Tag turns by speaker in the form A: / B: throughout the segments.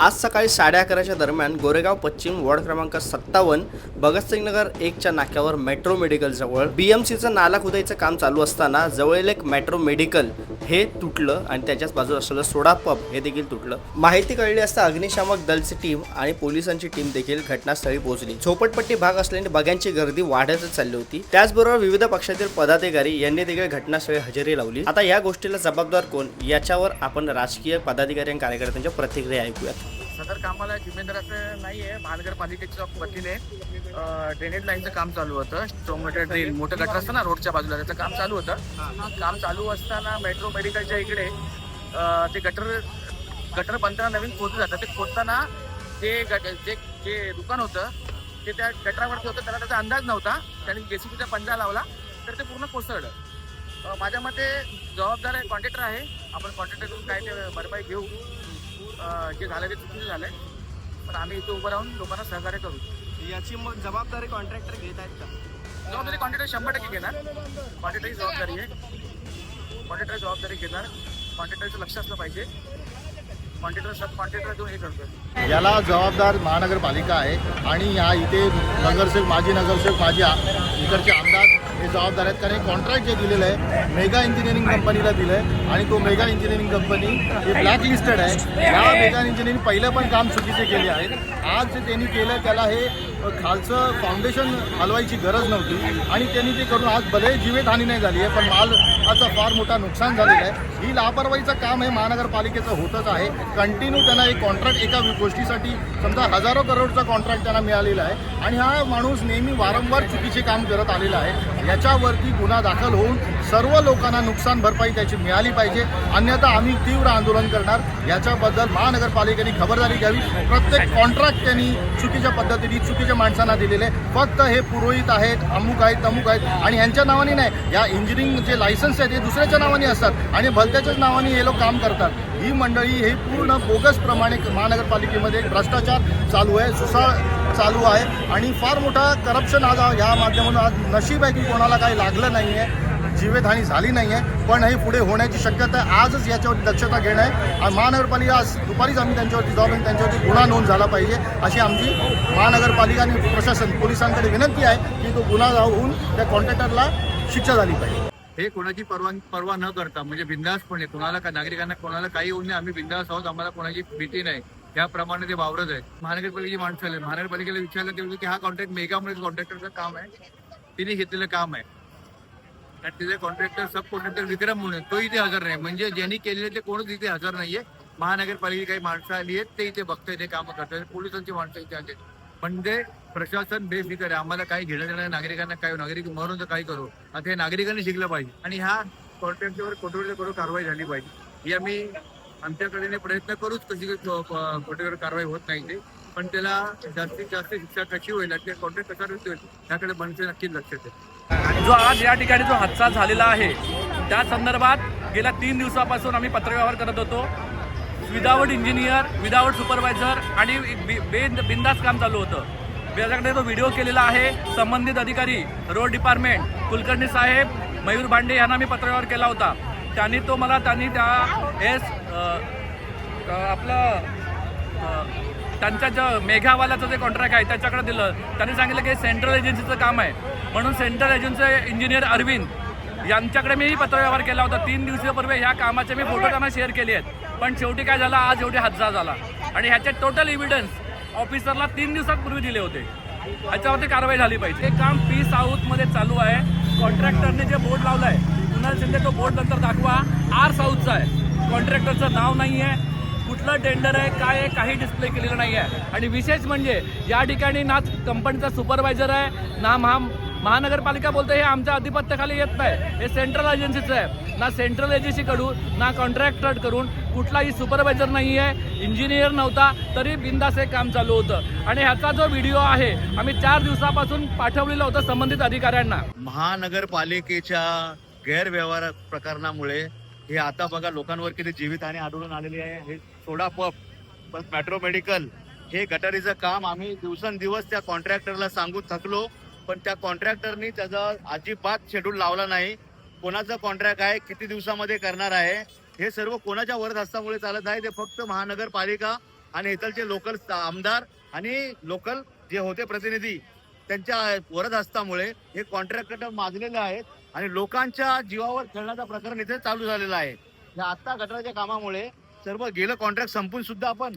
A: आज सकाळी साडे अकराच्या दरम्यान गोरेगाव पश्चिम वॉर्ड क्रमांक सत्तावन्न भगतसिंग नगर एकच्या नाक्यावर मेट्रो मेडिकल जवळ बीएमसीचं नाला खुदाईचं काम चालू असताना जवळील एक मेट्रो मेडिकल हे तुटलं आणि त्याच्याच बाजूला असलेलं सोडा पब हे देखील तुटलं. माहिती कळली असता अग्निशामक दलची टीम आणि पोलिसांची टीम देखील घटनास्थळी पोहोचली. झोपटपट्टी भाग असल्याने बघ्यांची गर्दी वाढतच चालली होती. त्याचबरोबर विविध पक्षातील पदाधिकारी यांनी देखील घटनास्थळी हजेरी लावली. आता या गोष्टीला जबाबदार कोण? याच्यावर आपण राजकीय पदाधिकारी आणि कार्यकर्त्यांच्या प्रतिक्रिया ऐकूया
B: सदर कामाला जिमेंद्राचं नाही आहे महानगरपालिकेच्या वतीने ड्रेनेज लाईनचं काम चालू होतं. स्टोमोटर ड्रेन मोठं गटर असतं ना रोडच्या बाजूला त्याचं काम चालू होतं. काम चालू असताना मेट्रो मेडिकलच्या इकडे ते गटर गटर बनताना नवीन खोदलं जातं. ते खोदताना ते गट जे जे दुकान होतं ते त्या गटरावरती होतं. त्याला त्याचा अंदाज नव्हता. त्याने जेसीबीचा पंजा लावला तर ते पूर्ण कोसळलं. माझ्या मते जबाबदार आहे कॉन्ट्रॅक्टर आहे. आपण कॉन्ट्रॅक्टरकडून काय ते भरपाई घेऊ. जे झालं ते चुकीचं झालंय. पण आम्ही इथे उभं राहून लोकांना सहकार्य करू.
A: याची मग जबाबदारी कॉन्ट्रॅक्टर घेत आहेत का?
B: जबाबदारी कॉन्ट्रॅक्टर शंभर टक्के घेणार. कॉन्ट्रॅक्टरची जबाबदारी आहे. कॉन्ट्रॅक्टर जबाबदारी घेणार. कॉन्ट्रॅक्टरचं लक्ष असलं पाहिजे. कॉन्ट्रॅक्टर सब कॉन्ट्रॅक्टर देऊन हे करतोय.
C: याला जबाबदार महानगरपालिका आहे आणि या इथे नगरसेवक माजी नगरसेवक माजी आ- इकडचे आमदार हे जबाबदार आहेत. कारण हे कॉन्ट्रॅक्ट जे दिलेलं आहे मेगा इंजिनिअरिंग कंपनीला दिलं आहे आणि तो मेगा इंजिनिअरिंग कंपनी हे ब्लॅक लिस्टेड आहे. या मेगा इंजिनिअरिंग पहिलं पण काम चुकीचे केले आहेत. आज जे त्यांनी केलं त्याला हे खालचं फाउंडेशन हलवायची गरज नव्हती. आणि त्यांनी ते करून आज भले जीवितहानी नाही झाली आहे पण माल मालाचं फार मोठा नुकसान झालेलं आहे. ही लापरवाहीचं काम हे महानगरपालिकेचं होतच आहे. कंटिन्यू त्यांना एक कॉन्ट्रॅक्ट एका गोष्टीसाठी समजा हजारो करोडचा कॉन्ट्रॅक्ट त्यांना मिळालेला आहे. आणि हा माणूस नेहमी वारंवार चुकीचे काम करत आलेला आहे. याच्यावरती गुन्हा दाखल होऊन सर्व लोकांना नुकसान भरपाई त्याची मिळाली पाहिजे. अन्यथा आम्ही तीव्र आंदोलन करणार. याच्याबद्दल महानगरपालिकेने खबरदारी घ्यावी. प्रत्येक कॉन्ट्रॅक्ट त्यांनी चुकीच्या पद्धतीने चुकीच्या माणसांना दिलेले. फक्त हे पुरोहित आहेत अमुक आहेत तमुक आहेत. आणि यांच्या नावाने नाही या इंजिनिअरिंग जे लायसन्स आहेत हे दुसऱ्याच्या नावाने असतात आणि भलत्याच्याच नावाने हे लोक काम करतात. ही मंडळी हे पूर्ण बोगसप्रमाणे महानगरपालिकेमध्ये भ्रष्टाचार चालू आहे सुसाळ चालू आहे आणि फार मोठा करप्शन आज ह्या माध्यमातून आज नशीब आहे की कोणाला काही लागलं नाही आहे जीवितहानी झाली नाही आहे पण हे पुढे होण्याची शक्यता आहे. आजच याच्यावर दक्षता घेणं आहे. आणि महानगरपालिका आज दुपारीच आम्ही त्यांच्यावरती जबाबदारी त्यांच्यावरती गुन्हा नोंद झाला पाहिजे अशी आमची महानगरपालिका आणि प्रशासन पोलिसांकडे विनंती आहे की तो गुन्हा होऊन त्या कॉन्ट्रॅक्टरला शिक्षा झाली पाहिजे.
B: हे कोणाची परवा परवा न करता म्हणजे बिंदासपणे कोणाला का नागरिकांना कोणाला काही होऊ नये आम्ही बिंदास आहोत आम्हाला कोणाची भीती नाही. त्याप्रमाणे ते वावरत आहे महानगरपालिकेची माणसं आले. महानगरपालिकेला विचारलं ते की हा कॉन्ट्रॅक्ट मेगामुळे कॉन्ट्रॅक्टरचं काम आहे. तिने घेतलेलं काम आहे. आणि तिथे कॉन्ट्रॅक्टर सब कॉन्ट्रॅक्टर विक्रम म्हणून तो इथे हजर नाही. म्हणजे ज्यांनी केलेले ते कोणच इथे हजर नाहीये. महानगरपालिकेची काही माणसं आली आहेत ते इथे बघताय ते काम करतात पोलिसांची माणसं इथे आली आहेत. म्हणजे प्रशासन बेफिकर आहे. आम्हाला काही घेणं देणं नागरिकांना काय नागरिक मरून तर काही करू? आता हे नागरिकांनी शिकलं पाहिजे. आणि ह्या कॉन्ट्रॅक्टवर कठोर कठोर कारवाई झाली पाहिजे. ही आम्ही आमच्याकडे प्रयत्न करूच कशी कठोर कारवाई होत नाही ते. पण त्याला जास्तीत जास्त शिक्षा कशी होईल आणि ते कॉन्ट्रॅक्ट कसा होईल त्याकडे बनते नक्कीच लक्ष देते.
D: जो आज या ठिकाणी जो हादसा झालेला आहे त्या संदर्भात गेल्या तीन दिवसापासून आम्ही पत्रव्यवहार करत होतो. विदाऊट इंजिनियर विदाऊट सुपरवायझर आणि बि- बे बिंदास काम चालू होतं. माझ्याकडे तो व्हिडिओ केलेला आहे संबंधित अधिकारी रोड डिपार्टमेंट कुलकर्णी साहेब मयूर भांडे यांना मी पत्रव्यवहार केला होता. त्यांनी तो मला त्यांनी त्या एस आपलं त्यांच्या ज्या मेघावाल्याचं जे कॉन्ट्रॅक्ट आहे त्याच्याकडे दिलं. त्यांनी सांगितलं की हे सेंट्रल एजन्सीचं काम आहे. म्हणून सेंट्रल एजन्सी इंजिनियर अरविंद यांच्याकडे मी पत्रव्यवहार केला होता. तीन दिवसापूर्वी ह्या कामाचे मी फोटो त्यांना शेअर केले आहेत. पण शेवटी काय झालं? आज एवढी हादसा झाला. आणि ह्याचे टोटल एव्हिडन्स ऑफिसरला तीन दिवसांपूर्वी दिले होते. ह्याच्यावरती कारवाई झाली पाहिजे. हे काम पी साऊथमध्ये चालू आहे. कॉन्ट्रॅक्टरने जे बोर्ड लावलं आहे कुणाल शिंदे तो बोर्ड नंतर दाखवा. आर साऊथचा आहे. कॉन्ट्रॅक्टरचं नाव नाही आहे कुठलं टेंडर आहे काय आहे काही डिस्प्ले केलेलं नाही आहे आणि विशेष म्हणजे या ठिकाणी ना कंपनीचा सुपरवायझर आहे ना महा महानगरपालिका बोलते हे आमच्या अधिपत्याखाली येत नाही. हे सेंट्रल एजन्सीचं आहे. ना सेंट्रल एजन्सीकडून ना कॉन्ट्रॅक्टरकडून कुठलाही सुपरवायझर नाही आहे इंजिनियर नव्हता तरी बिंदास हे काम चालू होतं. आणि ह्याचा जो व्हिडिओ आहे आम्ही चार दिवसापासून पाठवलेला होता संबंधित अधिकाऱ्यांना.
E: महानगरपालिकेच्या गैरव्यवहार प्रकरणामुळे हे आता बघा लोकांवर किती जीवितहानी आढळून आलेली आहे. हे सोडा पप पण मेट्रो मेडिकल हे गटारीचं काम आम्ही दिवसेंदिवस त्या कॉन्ट्रॅक्टरला सांगून थकलो. पण त्या कॉन्ट्रॅक्टरनी त्याचा अजिबात शेड्यूल लावला नाही. कोणाचा कॉन्ट्रॅक्ट आहे किती दिवसामध्ये करणार आहे हे सर्व कोणाच्या वरद हस्तामुळे चालत आहे ते फक्त महानगरपालिका आणि इथलचे लोकल आमदार आणि लोकल जे होते प्रतिनिधी त्यांच्या वरद हस्तामुळे हे कॉन्ट्रॅक्टर माजलेले आहेत आणि लोकांच्या जीवावर खेळण्याचा प्रकरण इथे चालू झालेला आहे. या आत्ता गटराच्या कामामुळे सर्व गेलं कॉन्ट्रॅक्ट संपून सुद्धा आपण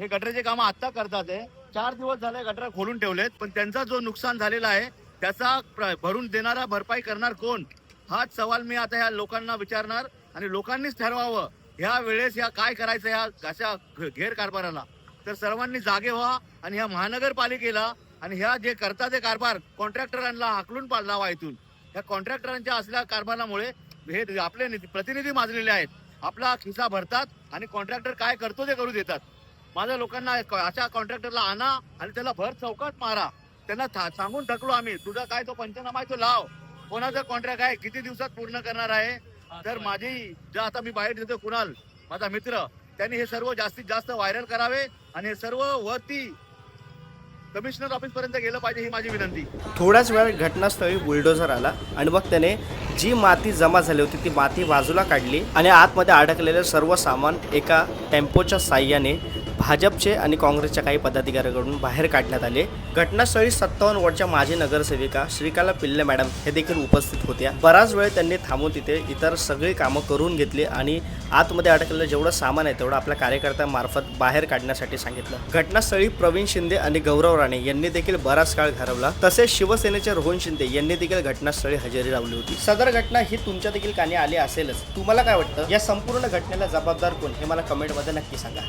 E: हे गटराचे कामं आत्ता करतात आहे चार दिवस झाले गटर खोलून ठेवलेत पण त्यांचा जो नुकसान झालेला आहे त्याचा प्र- भरून देणारा भरपाई करणार कोण? हाच सवाल मी आता ह्या लोकांना विचारणार आणि लोकांनीच ठरवावं. ह्या वेळेस ह्या काय करायचं ह्या अशा घेर कारभाराला? तर सर्वांनी जागे व्हा आणि ह्या महानगरपालिकेला आणि ह्या जे करतात ते कारभार कॉन्ट्रॅक्टरांना हाकलून लावा इथून. ह्या कॉन्ट्रॅक्टरांच्या असल्या कारभारामुळे हे आपले नि- प्रतिनिधी माजलेले आहेत. आपला खिसा भरतात आणि कॉन्ट्रॅक्टर काय करतो ते करू देतात. माझ्या लोकांना एक- अशा कॉन्ट्रॅक्टरला आणा आणि त्याला भर चौकात मारा. त्यांना था- सांगून थकलो आम्ही. तुझा काय तो पंचनामा तो लाव. कोणाचा कॉन्ट्रॅक्ट आहे किती दिवसात पूर्ण करणार आहे? तर माझी ज्या आता मी बाहेर देतो कुणाल माझा मित्र त्यांनी हे सर्व जास्तीत जास्त व्हायरल करावे आणि हे सर्व वरती कमिशनर ऑफिस पर्यंत गेलं पाहिजे ही माझी विनंती.
A: थोड्याच वेळ घटनास्थळी बुलडोझर आला आणि मग त्याने जी माती जमा झाली होती ती माती बाजूला काढली आणि आतमध्ये अडकलेले सर्व सामान एका टेम्पोच्या साह्याने भाजपचे आणि काँग्रेसच्या काही पदाधिकाऱ्यांकडून बाहेर काढण्यात आले. घटनास्थळी सत्तावन्न वॉर्डच्या माजी नगरसेविका श्रीकाला पिल्ले मॅडम हे देखील उपस्थित होत्या. बराच वेळ त्यांनी थांबून तिथे इतर सगळी कामं करून घेतली आणि आतमध्ये अडकलेलं जेवढं सामान आहे तेवढं आपल्या कार्यकर्त्यांमार्फत बाहेर काढण्यासाठी सांगितलं. घटनास्थळी प्रवीण शिंदे आणि गौरव राणे यांनी देखील बराच काळ घालवला. तसेच शिवसेनेचे रोहन शिंदे यांनी देखील घटनास्थळी हजेरी लावली होती. सदर घटना ही तुमच्या देखील कानी आली असेलच. तुम्हाला काय वाटतं? या संपूर्ण घटनेला जबाबदार कोण? हे मला कमेंटमध्ये नक्की सांगा.